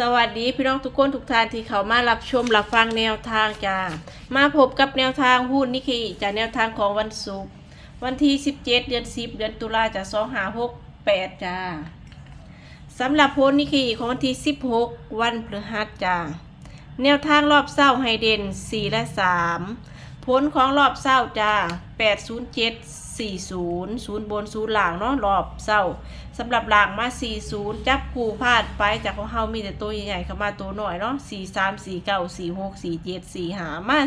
สวัสดีพี่น้องทุกคนทุกท่านที่เขามารับชมรับฟังแนวทางจ้ามาพบกับแนวทางหุ้นนิเคอีจากแนวทางของวันศุกร์วันที่ 17 เดือน 10 เดือนตุลาจาก2 5 6 8จ้าสำหรับโพสนิเคอีของวันที่ 16 วันพฤหัสจ้าแนวทางรอบเศร้าไฮเดน4และ 3 ผลของรอบเศร้าจ้า807 40 0บน0หล่างเนาะรอบเศร้าสำหรับหล่างมา40จับคู่พลาดไปจากของเฮามีแต่ตัวใหญ่ๆเข้ามาตัวหน่อยเนาะ43 49 46 47 45มา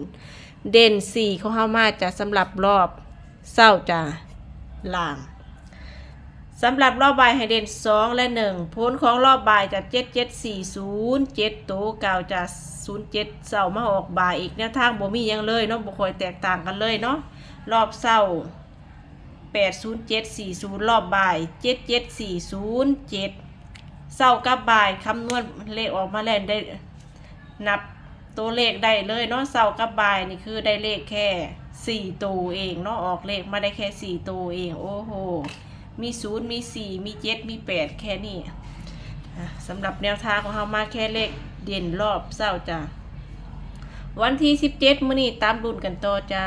40เด่น4ของเฮามาจะสำหรับรอบเศร้าจ้าหล่างสำหรับรอบบ่ายให้เด่น2และ1ผลของรอบบ่ายจะ7 7 4 0 7โตวเก่าจะ 0 7เสามาออกบ่ายอีกแนวทางบ่มียังเลยเนาะบ่คอยแตกต่างกันเลยเนาะรอบเศร้า8 0 7 4 0รอบบ่าย7 7 4 0 7เศร้ากับบ่ายคำนวณเลขออกมาแล้วได้นับตัวเลขได้เลยเนาะเศร้ากับบ่ายนี่คือได้เลขแค่4ตัวเองเนาะออกเลขมาได้แค่4ตัวเองโอ้โหมีศูนย์มีสี่มีเจ็ดมีแปดแค่นี้สำหรับแนวทางของเรามาแค่เลข เด่นรอบเศร้าจ้าวันที่สิบเจ็ดมื้อนี้ตามรุ่นกันต่อจ้า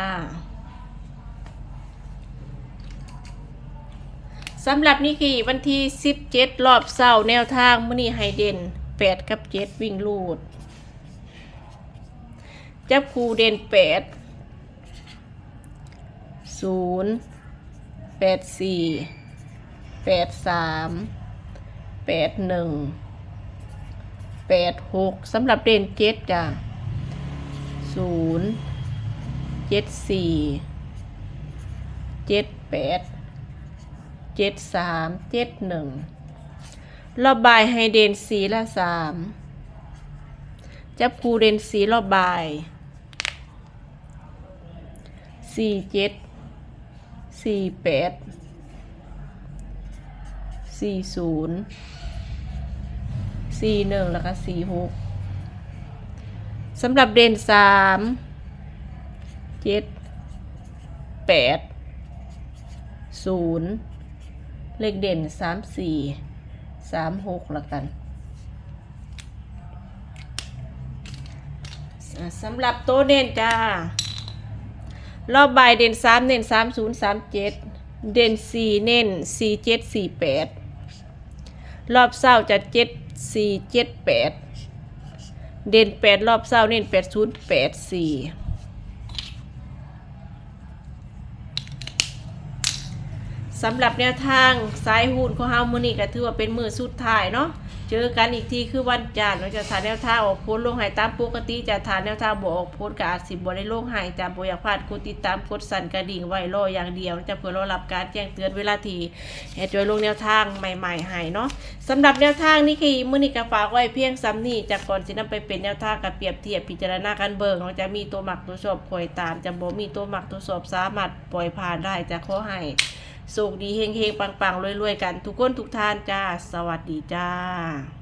สำหรับนี่คือวันที่สิบเจ็ดรอบเศร้าแนวทางมื้อนี้ให้เด่นแปดกับเจ็ดวิ่งลูด จับคูเด่นแปดศูนย์แปดสี่แปดสามแปดหนึ่ง แปดหกสำหรับเด่นเจ็ดจ้ะศูนย์เจ็ดสี่เจ็ดแปดเจ็ดสามเจ็ดหนึ่งระบบายให้เด่นสีละสามจับคูเด่นสีระบายสี่เจ็ดสี่แปดสี่ศูนย์ สี่หนึ่งแล้วก็สี่หกสำหรับเด่นสามเจ็ดแปดศูนย์เลขเด่นสามสี่สามหกแล้วกันอะสำหรับโต๊ะเด่นจ้า รอบใบเด่นสามเด่นสามศูนย์สามเจ็ดเด่นสี่เน้นสี่เจ็ดสี่แปดรอบเศร้าจะเจ็ด สี่เจ็ดแปดเด่นแปดรอบเศร้าเน้นแปดศูนย์แปดสี่ สำหรับแนวทางสายหุ้นของเฮามือนี้ก็ถือว่าเป็นมือสุดท้ายเนาะเจอกันอีกทีคือวันจันทร์เราจะถ่ายแนวทางออกโพสต์ลงหายตามปกติจะถ่ายแนวทางบออกโพสต์กับอาจสิบ่ได้ลงหายจะบ่อยากพลาดกดติดตามกดสั่นกระดิ่งไว้รออย่างเดียวจะเพื่อรอรับการแจ้งเตือนเวลาที่แอดจอยลงแนวทางใหม่ๆให้เนาะสำหรับแนวทางนี้คือมือนี้ก็ฝากไว้เพียงซ้ำนี้จากก่อนสินำไปเป็นแนวทางกับเปรียบเทียบพิจารณากันเบิ่งเราจะมีตัวหมักตัวชอบคอยตามจะบ่มีตัวหมักตัวสอบสามารถปล่อยผ่านได้จะขอให้ สุขดีเฮงๆปังๆรวยๆกัน ทุกคนทุกท่านจ้า สวัสดีจ้า